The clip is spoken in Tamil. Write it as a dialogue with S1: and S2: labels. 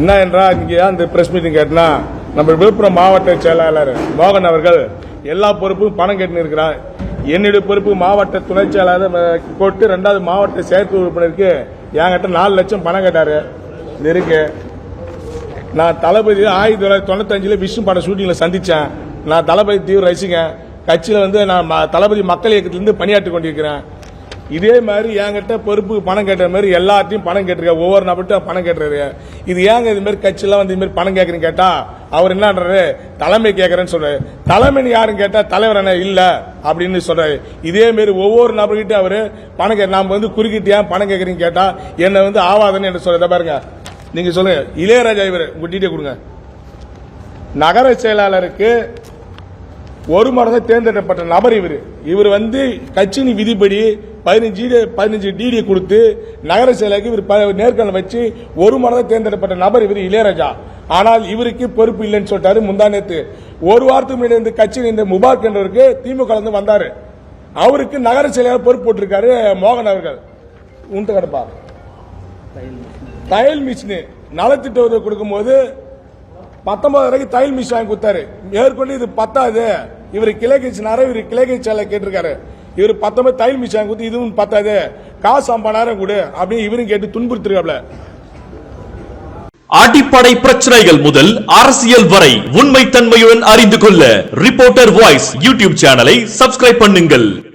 S1: என்ன என்றால் இங்கே அந்த பிரஸ் மீட்டிங் கேட்டினா நம்ம விழுப்புரம் மாவட்ட செயலாளர் மோகன் அவர்கள் எல்லா பொறுப்பும் பணம் கேட்டுன்னு இருக்கிறார் என்னுடைய பொறுப்பு மாவட்ட துணை செயலாளர் போட்டு ரெண்டாவது மாவட்ட செயற்குழு உறுப்பினருக்கு என்கிட்ட நாலு லட்சம் பணம் கேட்டாரு. இது இருக்கு. நான் தளபதி ஆயிரத்தி தொள்ளாயிரத்தி தொண்ணூத்தஞ்சுல விஷ்ணு படம் ஷூட்டிங்ல சந்திச்சேன். நான் தளபதி தீவிர ரசிகன். கட்சியில் வந்து நான் ம- தளபதி மக்கள் இயக்கத்திலிருந்து பணியாற்றி கொண்டிருக்கிறேன். இதே மாதிரி என்கிட்ட பொறுப்புக்கு பணம் கேட்ட மாதிரி எல்லாத்தையும் பணம் கேட்டிருக்க ஒவ்வொரு நபர்கிட்ட பணம் கேட்டுறாரு இது ஏங்க இது மாதிரி கட்சியெல்லாம் வந்து இது மாதிரி பணம் கேட்குறீங்க கேட்டா அவர் என்னன்றாரு தலைமை கேட்கறேன்னு சொல்றாரு. தலைமைன்னு யாரும் கேட்டா தலைவர் என்ன இல்ல அப்படின்னு சொல்றாரு. இதே மாதிரி ஒவ்வொரு நபர்கிட்ட அவரு பணம் கே நாம வந்து குறுக்கிட்டு ஏன் பணம் கேட்கறீங்க கேட்டா என்ன வந்து ஆவாதுன்னு என்ன சொல்றத பாருங்க. நீங்க சொல்லுங்க. இளையராஜா இவர் உங்க டீட்டே கொடுங்க. நகர செயலாளருக்கு ஒரு மடங்கு தேர்ந்தெடுக்கப்பட்ட நபர் இவர். இவர் வந்து கட்சியின் விதிப்படி பதினஞ்சு பதினஞ்சு டிடி கொடுத்து நகர செயலருக்கு இவர் நேர்காணல் வச்சு ஒரு மடங்கு தேர்ந்தெடுக்கப்பட்ட நபர் இவர் இளையராஜா. ஆனால் இவருக்கு பொறுப்பு இல்லைன்னு சொல்லிட்டாரு முந்தா நேத்து. ஒரு வாரத்துக்கு முன்னாடி இந்த கட்சியின் இந்த முபாரக் என்றவருக்கு திமுக இருந்து வந்தாரு. அவருக்கு நகர செயலாளர் பொறுப்பு போட்டிருக்காரு மோகன் அவர்கள். உண்டு கிடப்பா? தையல் மிஷின். நலத்திட்ட உதவி கொடுக்கும்போது பத்தொன்பது வரைக்கும் தையல் மிஷின் வாங்கி கொடுத்தாரு. மேற்கொண்டு இது பத்தாது. இவர் கிளை கட்சினார இவர் கிளை கட்சியால கேட்டிருக்காரு. இவர் பத்தொன்பது தையல் மிஷின் கொடுத்து இதுவும் பத்தாது. காசு ஐம்பதாயிரம் கொடு. அப்படின்னு இவரும் கேட்டு துன்புறுத்திருக்காப்ல.
S2: அடிப்படை பிரச்சனைகள் முதல் அரசியல் வரை உண்மை தன்மையுடன் அறிந்து கொள்ள ரிப்போர்ட்டர் வாய்ஸ் யூடியூப் சேனலை சப்ஸ்கிரைப் பண்ணுங்கள்.